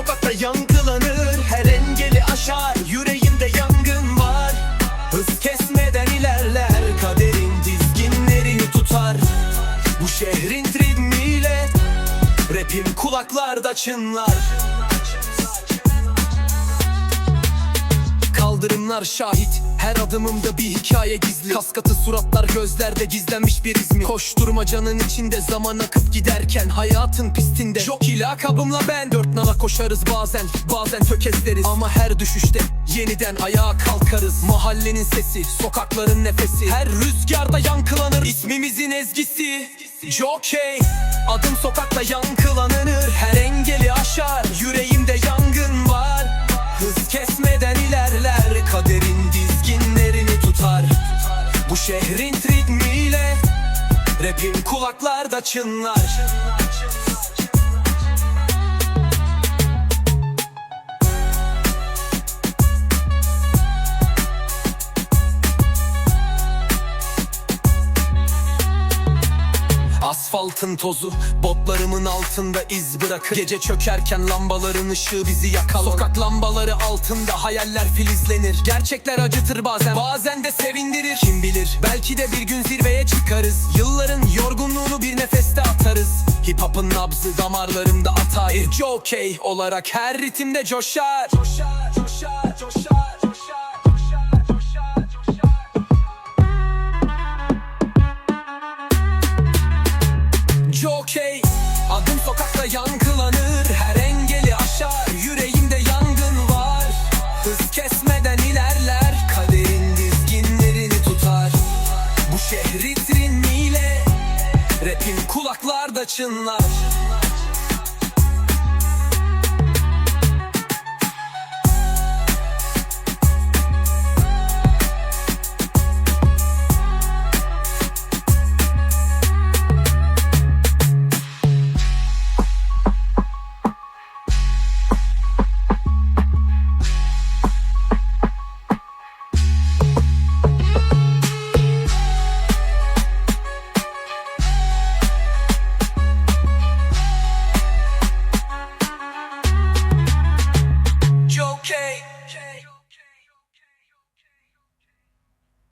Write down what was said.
sokakta yankılanır Her engeli aşar yüreğimde yangın var. Hız kesmeden ilerler kaderin dizginlerini tutar. Bu şehrin ritmiyle rapim kulaklarda çınlar. Kaldırımlar şahit her adımımda bir hikaye gizli. Kaskatı suratlar gözlerde gizlenmiş bir izmi Koşturmacanın içinde zaman akıp giderken Hayatın pistinde. Jockey lakabımla ben. Dört nala koşarız bazen Bazen tökezleriz. Ama her düşüşte yeniden ayağa kalkarız. Mahallenin sesi Sokakların nefesi. Her rüzgarda yankılanır. İsmimizin ezgisi Jockey. Adım sokakta yankılanır. Her engeli aşar Bu şehrin ritmiyle Rapim kulaklarda çınlar Asfaltın tozu Botlarımın altında iz bırakır. Gece çökerken lambaların ışığı bizi yakar Sokak lambaları altında hayaller filizlenir. Gerçekler acıtır bazen Bazen de sevindirir. Kim bilir belki de bir gün zirveye çıkarız. Yılların yorgunluğunu bir nefeste atarız. Hip hop'ın nabzı damarlarımda atar. Jockey olarak her ritimde Coşar, coşar, coşar, coşar, Jockey Adım sokakta yankılanır. Her engeli aşar. Yüreğimde yangın var. Hız kesmeden ilerler. Kaderin dizginlerini tutar. Bu şehri ritmiyle Rapim kulaklarda çınlar